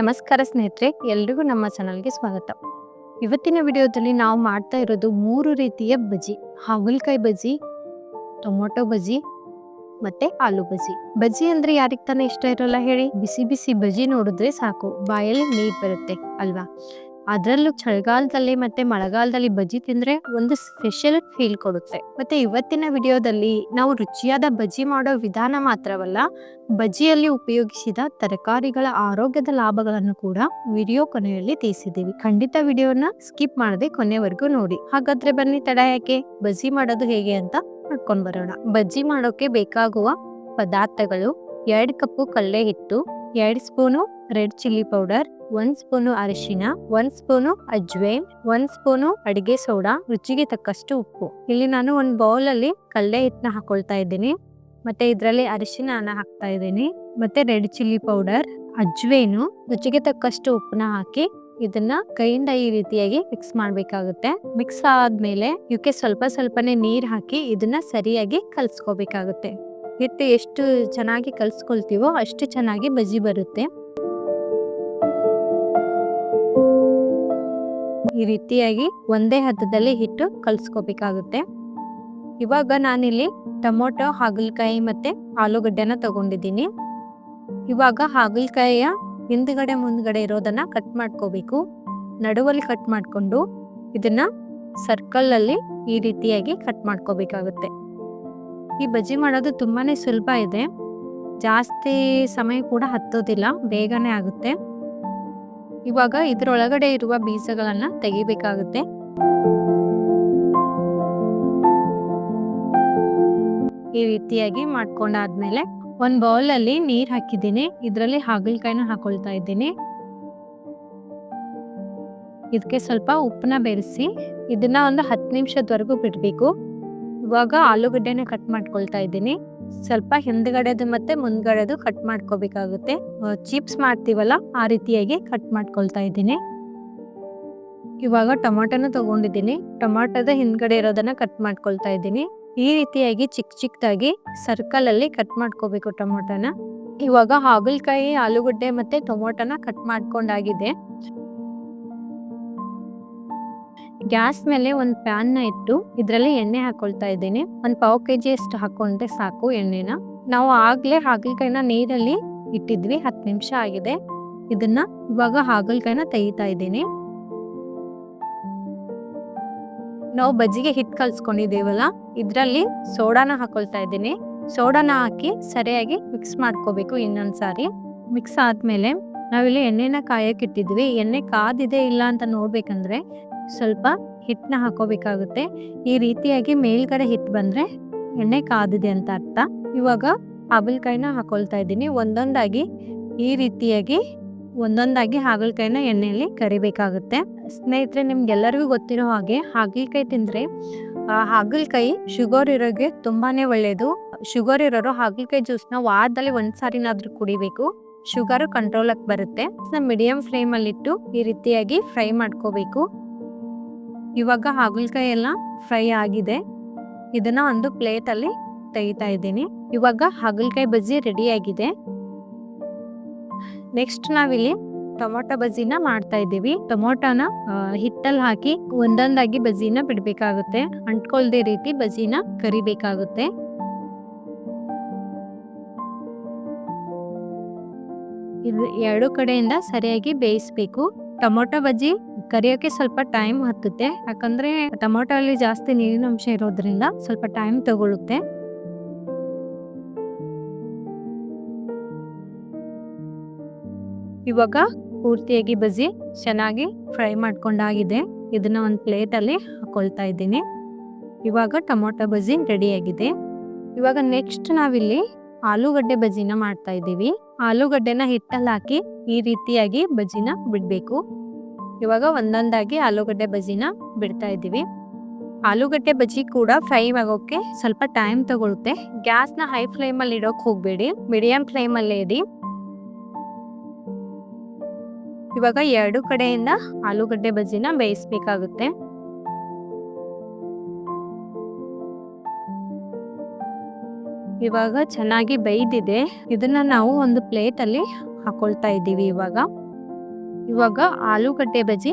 ನಮಸ್ಕಾರ ಸ್ನೇಹಿತರೆ, ಎಲ್ರಿಗೂ ನಮ್ಮ ಚಾನಲ್ಗೆ ಸ್ವಾಗತ. ಇವತ್ತಿನ ವಿಡಿಯೋದಲ್ಲಿ ನಾವು ಮಾಡ್ತಾ ಇರೋದು ಮೂರು ರೀತಿಯ ಬಜ್ಜಿ. ಹಾಗಲ್ಕಾಯಿ ಬಜ್ಜಿ, ಟೊಮೊಟೊ ಬಜ್ಜಿ ಮತ್ತೆ ಆಲೂ ಬಜ್ಜಿ. ಬಜ್ಜಿ ಅಂದ್ರೆ ಯಾರಿಗೆ ತಾನೇ ಇಷ್ಟ ಇರೋಲ್ಲ ಹೇಳಿ, ಬಿಸಿ ಬಿಸಿ ಬಜ್ಜಿ ನೋಡಿದ್ರೆ ಸಾಕು. ಬಾಯಲ್ಲಿ ನೀರು ಬರುತ್ತೆ, ಅಲ್ವಾ? ಅದ್ರಲ್ಲೂ ಚಳಿಗಾಲದಲ್ಲಿ ಮತ್ತೆ ಮಳೆಗಾಲದಲ್ಲಿ ಬಜ್ಜಿ ತಿಂದ್ರೆ ಒಂದು ಸ್ಪೆಷಲ್ ಫೀಲ್ ಕೊಡುತ್ತೆ. ಮತ್ತೆ ಇವತ್ತಿನ ವಿಡಿಯೋದಲ್ಲಿ ನಾವು ರುಚಿಯಾದ ಬಜ್ಜಿ ಮಾಡೋ ವಿಧಾನ ಮಾತ್ರವಲ್ಲ, ಬಜ್ಜಿಯಲ್ಲಿ ಉಪಯೋಗಿಸಿದ ತರಕಾರಿಗಳ ಆರೋಗ್ಯದ ಲಾಭಗಳನ್ನು ಕೂಡ ವಿಡಿಯೋ ಕೊನೆಯಲ್ಲಿ ತಿಳಿಸಿದ್ದೀವಿ. ಖಂಡಿತ ವಿಡಿಯೋನ ಸ್ಕಿಪ್ ಮಾಡದೆ ಕೊನೆವರೆಗೂ ನೋಡಿ. ಹಾಗಾದ್ರೆ ಬನ್ನಿ, ತಡ ಯಾಕೆ? ಬಜ್ಜಿ ಮಾಡೋದು ಹೇಗೆ ಅಂತ ನೋಡ್ಕೊಂಡ್ ಬರೋಣ. ಬಜ್ಜಿ ಮಾಡೋಕೆ ಬೇಕಾಗುವ ಪದಾರ್ಥಗಳು ಎರಡು ಕಪ್ಪು ಕಲ್ಲೆ ಹಿಟ್ಟು ಎರಡ್ ಸ್ಪೂನು ರೆಡ್ ಚಿಲ್ಲಿ ಪೌಡರ್, ಒಂದ್ ಸ್ಪೂನು ಅರಿಶಿನ ಒಂದ್ ಸ್ಪೂನು ಅಜ್ವೆ, ಒಂದ್ ಸ್ಪೂನು ಅಡಿಗೆ ಸೋಡಾ, ರುಚಿಗೆ ತಕ್ಕಷ್ಟು ಉಪ್ಪು. ಇಲ್ಲಿ ನಾನು ಒಂದ್ ಬೌಲ್ ಅಲ್ಲಿ ಕಳ್ಳೆ ಹಿಟ್ಟನ್ನ ಹಾಕೊಳ್ತಾ ಇದ್ದೀನಿ. ಮತ್ತೆ ಇದರಲ್ಲಿ ಅರಿಶಿನ ಹಾಕ್ತಾ ಇದ್ದೀನಿ. ಮತ್ತೆ ರೆಡ್ ಚಿಲ್ಲಿ ಪೌಡರ್, ಅಜ್ವೇನು, ರುಚಿಗೆ ತಕ್ಕಷ್ಟು ಉಪ್ಪನ್ನ ಹಾಕಿ ಇದನ್ನ ಕೈಯಿಂದ ಈ ರೀತಿಯಾಗಿ ಮಿಕ್ಸ್ ಮಾಡ್ಬೇಕಾಗುತ್ತೆ. ಮಿಕ್ಸ್ ಆದ್ಮೇಲೆ ಇವಕ್ಕೆ ಸ್ವಲ್ಪ ಸ್ವಲ್ಪನೇ ನೀರ್ ಹಾಕಿ ಇದನ್ನ ಸರಿಯಾಗಿ ಕಲ್ಸ್ಕೋಬೇಕಾಗುತ್ತೆ. ಹಿಟ್ಟು ಎಷ್ಟು ಚೆನ್ನಾಗಿ ಕಲಿಸ್ಕೊಳ್ತೀವೋ ಅಷ್ಟು ಚೆನ್ನಾಗಿ ಬಜ್ಜಿ ಬರುತ್ತೆ. ಈ ರೀತಿಯಾಗಿ ಒಂದೇ ಹದದಲ್ಲಿ ಹಿಟ್ಟು ಕಲಿಸ್ಕೋಬೇಕಾಗುತ್ತೆ. ಇವಾಗ ನಾನಿಲ್ಲಿ ಟೊಮೊಟೊ, ಹಾಗಲಕಾಯಿ ಮತ್ತು ಆಲೂಗಡ್ಡೆನ ತಗೊಂಡಿದ್ದೀನಿ. ಇವಾಗ ಹಾಗಲಕಾಯಿಯ ಹಿಂದ್ಗಡೆ ಮುಂದ್ಗಡೆ ಇರೋದನ್ನ ಕಟ್ ಮಾಡ್ಕೋಬೇಕು. ನಡುವಲ್ಲಿ ಕಟ್ ಮಾಡಿಕೊಂಡು ಇದನ್ನ ಸರ್ಕಲ್ ಅಲ್ಲಿ ಈ ರೀತಿಯಾಗಿ ಕಟ್ ಮಾಡ್ಕೋಬೇಕಾಗುತ್ತೆ. ಈ ಬಜ್ಜಿ ಮಾಡೋದು ತುಂಬಾನೇ ಸುಲಭ ಇದೆ. ಜಾಸ್ತಿ ಸಮಯ ಕೂಡ ಹತ್ತೋದಿಲ್ಲ, ಬೇಗನೆ ಆಗುತ್ತೆ. ಇವಾಗ ಇದರೊಳಗಡೆ ಇರುವ ಬೀಜಗಳನ್ನು ತೆಗಿಬೇಕಾಗುತ್ತೆ. ಈ ರೀತಿಯಾಗಿ ಮಾಡ್ಕೊಂಡಾದ್ಮೇಲೆ ಒಂದು ಬೌಲ್ ಅಲ್ಲಿ ನೀರ್ ಹಾಕಿದ್ದೀನಿ. ಇದರಲ್ಲಿ ಹಾಗಲಕಾಯಿನ ಹಾಕೊಳ್ತಾ ಇದ್ದೀನಿ. ಇದಕ್ಕೆ ಸ್ವಲ್ಪ ಉಪ್ಪನ್ನ ಬೆರೆಸಿ, ಇದನ್ನ ಒಂದು ಹತ್ತು ನಿಮಿಷದವರೆಗೂ ಬಿಡ್ಬೇಕು. ಇವಾಗ ಆಲೂಗಡ್ಡೆನ ಕಟ್ ಮಾಡ್ಕೊಳ್ತಾ ಇದ್ದೀನಿ. ಸ್ವಲ್ಪ ಹಿಂದ್ಗಡೆದು ಮತ್ತೆ ಮುಂದ್ಗಡೆದು ಕಟ್ ಮಾಡ್ಕೋಬೇಕಾಗುತ್ತೆ. ಚಿಪ್ಸ್ ಮಾಡ್ತೀವಲ್ಲ, ಆ ರೀತಿಯಾಗಿ ಕಟ್ ಮಾಡ್ಕೊಳ್ತಾ ಇದ್ದೀನಿ. ಇವಾಗ ಟೊಮಾಟೊನ ತಗೊಂಡಿದ್ದೀನಿ. ಟೊಮಾಟೊದ ಹಿಂದ್ಗಡೆ ಇರೋದನ್ನ ಕಟ್ ಮಾಡ್ಕೊಳ್ತಾ ಇದ್ದೀನಿ. ಈ ರೀತಿಯಾಗಿ ಚಿಕ್ಕ ಚಿಕ್ಕದಾಗಿ ಸರ್ಕಲ್ ಅಲ್ಲಿ ಕಟ್ ಮಾಡ್ಕೋಬೇಕು ಟೊಮೊಟೊನ. ಇವಾಗ ಹಾಗಲಕಾಯಿ, ಆಲೂಗಡ್ಡೆ ಮತ್ತೆ ಟೊಮೊಟೊನ ಕಟ್ ಮಾಡ್ಕೊಂಡಾಗಿದೆ. ಗ್ಯಾಸ್ ಮೇಲೆ ಒಂದು ಪ್ಯಾನ್ ಇಟ್ಟು ಇದರಲ್ಲಿ ಎಣ್ಣೆ ಹಾಕೊಳ್ತಾ ಇದ್ದೀನಿ. ಒಂದು ಪಾವ್ ಕೆಜಿ ಅಷ್ಟು ಹಾಕೊಂಡ್ರೆ ಸಾಕು ಎಣ್ಣೆನ. ನಾವು ಆಗ್ಲೇ ಹಾಗಲಕಾಯಿನ ನೀರಲ್ಲಿ ಇಟ್ಟಿದ್ವಿ, ಹತ್ತು ನಿಮಿಷ ಆಗಿದೆ. ಇದನ್ನ ಇವಾಗ ಹಾಗಲಕಾಯಿನ ತೆಗಿತಾ ಇದ್ದೀನಿ. ನಾವು ಬಜ್ಜಿಗೆ ಹಿಟ್ಟು ಕಲ್ಸ್ಕೊಂಡಿದ್ದೀವಲ್ಲ, ಇದರಲ್ಲಿ ಸೋಡಾನ ಹಾಕೊಳ್ತಾ ಇದ್ದೀನಿ. ಸೋಡಾನ ಹಾಕಿ ಸರಿಯಾಗಿ ಮಿಕ್ಸ್ ಮಾಡ್ಕೋಬೇಕು ಇನ್ನೊಂದ್ಸಾರಿ. ಮಿಕ್ಸ್ ಆದ್ಮೇಲೆ ನಾವಿಲ್ಲಿ ಎಣ್ಣೆನ ಕಾಯಕ್ಕೆ ಇಟ್ಟಿದ್ವಿ. ಎಣ್ಣೆ ಕಾದಿದೆ ಇಲ್ಲ ಅಂತ ನೋಡ್ಬೇಕಂದ್ರೆ ಸ್ವಲ್ಪ ಹಿಟ್ಟನ್ನ ಹಾಕೋಬೇಕಾಗುತ್ತೆ. ಈ ರೀತಿಯಾಗಿ ಮೇಲ್ಗಡೆ ಹಿಟ್ಟು ಬಂದ್ರೆ ಎಣ್ಣೆ ಕಾದಿದೆ ಅಂತ ಅರ್ಥ. ಇವಾಗ ಹಾಗಲಕಾಯಿನ ಹಾಕೊಳ್ತಾ ಇದ್ದೀನಿ. ಒಂದೊಂದಾಗಿ ಈ ರೀತಿಯಾಗಿ ಒಂದೊಂದಾಗಿ ಹಾಗಲಕಾಯಿನ ಎಣ್ಣೆಯಲ್ಲಿ ಕರಿಬೇಕಾಗುತ್ತೆ. ಸ್ನೇಹಿತರೆ, ನಿಮ್ಗೆಲ್ಲರಿಗೂ ಗೊತ್ತಿರೋ ಹಾಗೆ ಹಾಗಲಕಾಯಿ ತಿಂದರೆ ಹಾಗಲಕಾಯಿ ಶುಗರ್ ಇರೋಗೆ ತುಂಬಾನೇ ಒಳ್ಳೆಯದು ಶುಗರ್ ಇರೋರು ಹಾಗಲಕಾಯಿ ಜ್ಯೂಸ್ನ ವಾರದಲ್ಲಿ ಒಂದ್ಸಾರಿನಾದ್ರೂ ಕುಡಿಬೇಕು. ಶುಗರ್ ಕಂಟ್ರೋಲ್ ಬರುತ್ತೆ. ಮೀಡಿಯಂ ಫ್ಲೇಮ್ ಅಲ್ಲಿ ಇಟ್ಟು ಈ ರೀತಿಯಾಗಿ ಫ್ರೈ ಮಾಡ್ಕೋಬೇಕು. ಇವಾಗ ಹಾಗಲಕಾಯಿ ಎಲ್ಲ ಫ್ರೈ ಆಗಿದೆ. ಇದನ್ನ ಒಂದು ಪ್ಲೇಟ್ ಅಲ್ಲಿ ತೆಗಿತಾ ಇದ್ದೀನಿ. ಇವಾಗ ಹಾಗಲಕಾಯಿ ಬಜ್ಜಿ ರೆಡಿ ಆಗಿದೆ. ನೆಕ್ಸ್ಟ್ ನಾವಿಲ್ಲಿ ಟೊಮೊಟೊ ಬಜ್ಜಿನ ಮಾಡ್ತಾ ಇದ್ದೀವಿ. ಟೊಮೊಟೊನ ಹಿಟ್ಟಲ್ಲಿ ಹಾಕಿ ಒಂದೊಂದಾಗಿ ಬಜ್ಜಿನ ಬಿಡಬೇಕಾಗುತ್ತೆ. ಅಂಟ್ಕೊಳ್ದೆ ರೀತಿ ಬಜ್ಜಿನ ಕರಿಬೇಕಾಗುತ್ತೆ. ಇದು ಎರಡು ಕಡೆಯಿಂದ ಸರಿಯಾಗಿ ಬೇಯಿಸ್ಬೇಕು. ಟೊಮೊಟೊ ಬಜ್ಜಿ ಕರಿಯೋಕೆ ಸ್ವಲ್ಪ ಟೈಮ್ ಹತ್ತುತ್ತೆ. ಯಾಕಂದ್ರೆ ಟೊಮೊಟೊ ಅಲ್ಲಿ ಜಾಸ್ತಿ ನೀರಿನ ಅಂಶ ಇರೋದ್ರಿಂದ ಸ್ವಲ್ಪ ಟೈಮ್ ತಗೊಳುತ್ತೆ. ಇವಾಗ ಪೂರ್ತಿಯಾಗಿ ಬಜ್ಜಿ ಚೆನ್ನಾಗಿ ಫ್ರೈ ಮಾಡ್ಕೊಂಡಾಗಿದೆ. ಇದನ್ನ ಒಂದು ಪ್ಲೇಟ್ ಅಲ್ಲಿ ಹಾಕೊಳ್ತಾ ಇದ್ದೀನಿ. ಇವಾಗ ಟೊಮೊಟೊ ಬಜ್ಜಿ ಆಗಿದೆ ಇವಾಗ ನೆಕ್ಸ್ಟ್ ನಾವಿಲ್ಲಿ ಆಲೂಗಡ್ಡೆ ಬಜ್ಜಿನ ಮಾಡ್ತಾ ಇದ್ದೀವಿ. ಆಲೂಗಡ್ಡೆನ ಹಿಟ್ಟಲ್ಲಿ ಹಾಕಿ ಈ ರೀತಿಯಾಗಿ ಬಜ್ಜಿನ ಬಿಡ್ಬೇಕು. ಇವಾಗ ಒಂದೊಂದಾಗಿ ಆಲೂಗಡ್ಡೆ ಬಜ್ಜಿನ ಬಿಡ್ತಾ ಇದ್ದೀವಿ. ಆಲೂಗಡ್ಡೆ ಬಜ್ಜಿ ಕೂಡ ಫ್ರೈ ಆಗೋಕ್ಕೆ ಸ್ವಲ್ಪ ಟೈಮ್ ತಗೊಳುತ್ತೆ. ಗ್ಯಾಸ್ನ ಹೈ ಫ್ಲೇಮಲ್ಲಿ ಅಲ್ಲಿ ಹೋಗಬೇಡಿ. ಮೀಡಿಯಂ ಫ್ಲೇಮ್ ಅಲ್ಲೇ ಇಡಿ. ಇವಾಗ ಎರಡು ಕಡೆಯಿಂದ ಆಲೂಗಡ್ಡೆ ಬಜ್ಜಿನ ಬೇಯಿಸ್ಬೇಕಾಗುತ್ತೆ. ಇವಾಗ ಚೆನ್ನಾಗಿ ಬೇಯ್ದಿದೆ. ಇದನ್ನ ನಾವು ಒಂದು ಪ್ಲೇಟಲ್ಲಿ ಹಾಕೊಳ್ತಾ ಇದ್ದೀವಿ ಇವಾಗ. ಇವಾಗ ಆಲೂಗಡ್ಡೆ ಬಜ್ಜಿ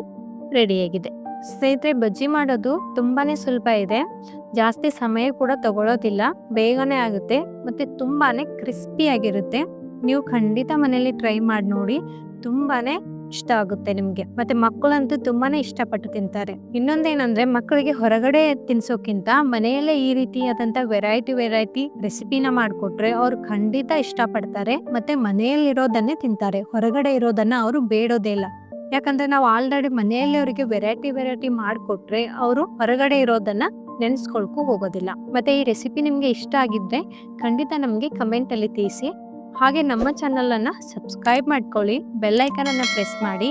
ರೆಡಿಯಾಗಿದೆ. ಸ್ನೇಹಿತರೆ, ಬಜ್ಜಿ ಮಾಡೋದು ತುಂಬಾನೇ ಸುಲಭ ಇದೆ. ಜಾಸ್ತಿ ಸಮಯ ಕೂಡ ತಗೊಳ್ಳೋದಿಲ್ಲ ಬೇಗನೆ ಆಗುತ್ತೆ ಮತ್ತೆ ತುಂಬಾನೇ ಕ್ರಿಸ್ಪಿಯಾಗಿರುತ್ತೆ ನೀವು ಖಂಡಿತ ಮನೇಲಿ ಟ್ರೈ ಮಾಡಿ ನೋಡಿ. ತುಂಬಾನೇ ಇಷ್ಟ ಆಗುತ್ತೆ ನಿಮ್ಗೆ. ಮತ್ತೆ ಮಕ್ಕಳಂತೂ ತುಂಬಾನೇ ಇಷ್ಟಪಟ್ಟು ತಿಂತಾರೆ. ಇನ್ನೊಂದೇನಂದ್ರೆ ಮಕ್ಕಳಿಗೆ ಹೊರಗಡೆ ತಿನ್ಸೋಕ್ಕಿಂತ ಮನೆಯಲ್ಲೇ ಈ ರೀತಿಯಾದಂತ ವೆರೈಟಿ ವೆರೈಟಿ ರೆಸಿಪಿನ ಮಾಡಿಕೊಟ್ರೆ ಅವ್ರು ಖಂಡಿತ ಇಷ್ಟಪಡ್ತಾರೆ. ಮತ್ತೆ ಮನೆಯಲ್ಲಿರೋದನ್ನೇ ತಿಂತಾರೆ. ಹೊರಗಡೆ ಇರೋದನ್ನ ಅವರು ಬೇಡೋದೇ ಇಲ್ಲ. ಯಾಕಂದ್ರೆ ನಾವು ಆಲ್ರೆಡಿ ಮನೆಯಲ್ಲಿ ಅವರಿಗೆ ವೆರೈಟಿ ವೆರೈಟಿ ಮಾಡಿಕೊಟ್ರೆ ಅವರು ಹೊರಗಡೆ ಇರೋದನ್ನ ನೆನೆಸ್ಕೊಳ್ಕು ಹೋಗೋದಿಲ್ಲ. ಮತ್ತೆ ಈ ರೆಸಿಪಿ ನಿಮ್ಗೆ ಇಷ್ಟ ಆಗಿದ್ರೆ ಖಂಡಿತ ನಮಗೆ ಕಮೆಂಟ್ ಅಲ್ಲಿ ತಿಳಿಸಿ. ಹಾಗೆ ನಮ್ಮ ಚಾನಲನ್ನು ಸಬ್ಸ್ಕ್ರೈಬ್ ಮಾಡ್ಕೊಳ್ಳಿ ಬೆಲ್ಲೈಕನನ್ನು ಪ್ರೆಸ್ ಮಾಡಿ.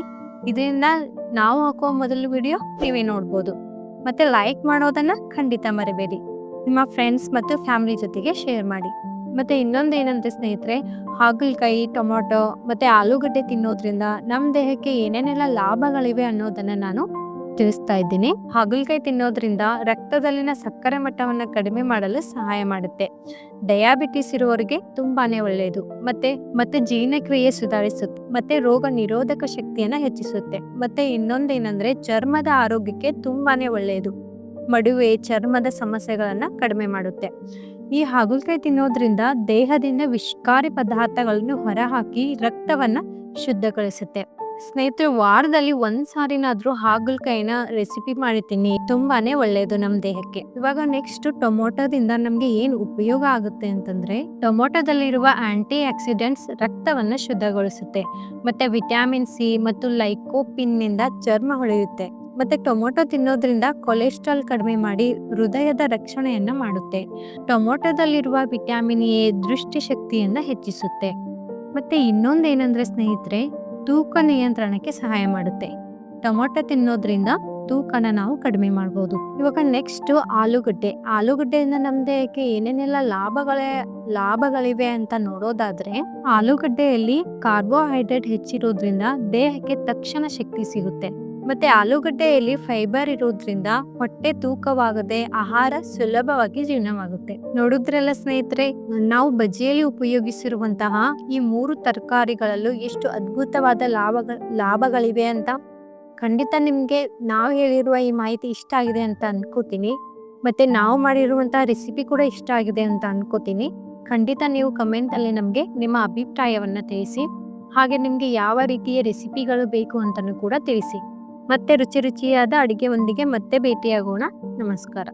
ಇದರಿಂದ ನಾವು ಹಾಕುವ ಮೊದಲ ವಿಡಿಯೋ ನೀವೇ ನೋಡ್ಬೋದು. ಮತ್ತು ಲೈಕ್ ಮಾಡೋದನ್ನು ಖಂಡಿತ ಮರಿಬೇಡಿ. ನಿಮ್ಮ ಫ್ರೆಂಡ್ಸ್ ಮತ್ತು ಫ್ಯಾಮಿಲಿ ಜೊತೆಗೆ ಶೇರ್ ಮಾಡಿ. ಮತ್ತು ಇನ್ನೊಂದು ಏನಂದರೆ ಸ್ನೇಹಿತರೆ, ಹಾಗಲಕಾಯಿ, ಟೊಮೊಟೊ, ಮತ್ತು ಆಲೂಗಡ್ಡೆ ತಿನ್ನೋದ್ರಿಂದ ನಮ್ಮ ದೇಹಕ್ಕೆ ಏನೇನೆಲ್ಲ ಲಾಭಗಳಿವೆ ಅನ್ನೋದನ್ನು ನಾನು ತಿಳಿಸ್ತಾ ಇದ್ದೀನಿ. ಹಾಗಲಕಾಯಿ ತಿನ್ನೋದ್ರಿಂದ ರಕ್ತದಲ್ಲಿನ ಸಕ್ಕರೆ ಮಟ್ಟವನ್ನು ಕಡಿಮೆ ಮಾಡಲು ಸಹಾಯ ಮಾಡುತ್ತೆ. ಡಯಾಬಿಟಿಸ್ ಇರುವವರಿಗೆ ತುಂಬಾನೇ ಒಳ್ಳೆಯದು ಮತ್ತೆ ಮತ್ತೆ ಜೀರ್ಣಕ್ರಿಯೆ ಸುಧಾರಿಸುತ್ತೆ. ಮತ್ತೆ ರೋಗ ನಿರೋಧಕ ಶಕ್ತಿಯನ್ನ ಹೆಚ್ಚಿಸುತ್ತೆ. ಮತ್ತೆ ಇನ್ನೊಂದೇನಂದ್ರೆ ಚರ್ಮದ ಆರೋಗ್ಯಕ್ಕೆ ತುಂಬಾನೇ ಒಳ್ಳೆಯದು ಮಡುವೆ, ಚರ್ಮದ ಸಮಸ್ಯೆಗಳನ್ನ ಕಡಿಮೆ ಮಾಡುತ್ತೆ. ಈ ಹಾಗಲಕಾಯಿ ತಿನ್ನೋದ್ರಿಂದ ದೇಹದಿಂದ ವಿಷಕಾರಿ ಪದಾರ್ಥಗಳನ್ನು ಹೊರಹಾಕಿ ರಕ್ತವನ್ನ ಶುದ್ಧಗೊಳಿಸುತ್ತೆ. ಸ್ನೇಹಿತರು, ವಾರದಲ್ಲಿ ಒಂದ್ ಸಾರಿನಾದ್ರೂ ಹಾಗಲಕಾಯಿನ ರೆಸಿಪಿ ಮಾಡಿದ್ದೀನಿ ತುಂಬಾನೇ ಒಳ್ಳೆಯದು ನಮ್ಮ ದೇಹಕ್ಕೆ. ಇವಾಗ ನೆಕ್ಸ್ಟ್ ಟೊಮೊಟೊದಿಂದ ನಮ್ಗೆ ಏನ್ ಉಪಯೋಗ ಆಗುತ್ತೆ ಅಂತಂದ್ರೆ, ಟೊಮೊಟೊದಲ್ಲಿರುವ ಆಂಟಿ ಆಕ್ಸಿಡೆಂಟ್ಸ್ ರಕ್ತವನ್ನ ಶುದ್ಧಗೊಳಿಸುತ್ತೆ. ಮತ್ತೆ ವಿಟಮಿನ್ ಸಿ ಮತ್ತು ಲೈಕೋಪಿನ್ನಿಂದ ಚರ್ಮ ಹೊಳೆಯುತ್ತೆ. ಮತ್ತೆ ಟೊಮೊಟೊ ತಿನ್ನೋದ್ರಿಂದ ಕೊಲೆಸ್ಟ್ರಾಲ್ ಕಡಿಮೆ ಮಾಡಿ ಹೃದಯದ ರಕ್ಷಣೆಯನ್ನ ಮಾಡುತ್ತೆ. ಟೊಮೊಟೊದಲ್ಲಿರುವ ವಿಟಮಿನ್ ಎ ದೃಷ್ಟಿ ಶಕ್ತಿಯನ್ನ ಹೆಚ್ಚಿಸುತ್ತೆ. ಮತ್ತೆ ಇನ್ನೊಂದೇನಂದ್ರೆ ಸ್ನೇಹಿತರೆ ತೂಕ ನಿಯಂತ್ರಣಕ್ಕೆ ಸಹಾಯ ಮಾಡುತ್ತೆ. ಟೊಮೊಟೊ ತಿನ್ನೋದ್ರಿಂದ ತೂಕನ ನಾವು ಕಡಿಮೆ ಮಾಡ್ಬೋದು. ಇವಾಗ ನೆಕ್ಸ್ಟ್ ಆಲೂಗಡ್ಡೆ. ಆಲೂಗಡ್ಡೆಯಿಂದ ನಮ್ಮ ದೇಹಕ್ಕೆ ಏನೇನೆಲ್ಲ ಲಾಭಗಳೇ, ಲಾಭಗಳಿವೆ ಅಂತ ನೋಡೋದಾದ್ರೆ, ಆಲೂಗಡ್ಡೆಯಲ್ಲಿ ಕಾರ್ಬೋಹೈಡ್ರೇಟ್ ಹೆಚ್ಚಿರೋದ್ರಿಂದ ದೇಹಕ್ಕೆ ತಕ್ಷಣ ಶಕ್ತಿ ಸಿಗುತ್ತೆ. ಮತ್ತೆ ಆಲೂಗಡ್ಡೆಯಲ್ಲಿ ಫೈಬರ್ ಇರೋದ್ರಿಂದ ಹೊಟ್ಟೆ ತೂಕವಾಗದೆ ಆಹಾರ ಸುಲಭವಾಗಿ ಜೀರ್ಣವಾಗುತ್ತೆ. ನೋಡಿದ್ರಲ್ಲ ಸ್ನೇಹಿತರೆ, ನಾವು ಬಜ್ಜಿಯಲ್ಲಿ ಉಪಯೋಗಿಸಿರುವಂತಹ ಈ ಮೂರು ತರಕಾರಿಗಳಲ್ಲೂ ಎಷ್ಟು ಅದ್ಭುತವಾದ ಲಾಭ, ಲಾಭಗಳಿವೆ ಅಂತ ಖಂಡಿತ ನಿಮ್ಗೆ ನಾವು ಹೇಳಿರುವ ಈ ಮಾಹಿತಿ ಇಷ್ಟ ಆಗಿದೆ ಅಂತ ಅನ್ಕೋತೀನಿ. ಮತ್ತೆ ನಾವು ಮಾಡಿರುವಂತಹ ರೆಸಿಪಿ ಕೂಡ ಇಷ್ಟ ಆಗಿದೆ ಅಂತ ಅನ್ಕೋತೀನಿ. ಖಂಡಿತ ನೀವು ಕಮೆಂಟ್ ಅಲ್ಲಿ ನಮಗೆ ನಿಮ್ಮ ಅಭಿಪ್ರಾಯವನ್ನ ತಿಳಿಸಿ, ಹಾಗೆ ನಿಮ್ಗೆ ಯಾವ ರೀತಿಯ ರೆಸಿಪಿಗಳು ಬೇಕು ಅಂತಲೂ ಕೂಡ ತಿಳಿಸಿ. ಮತ್ತೆ ರುಚಿ ರುಚಿಯಾದ ಅಡಿಗೆ ಒಂದಿಗೆ ಮತ್ತೆ ಭೇಟಿಯಾಗೋಣ. ನಮಸ್ಕಾರ.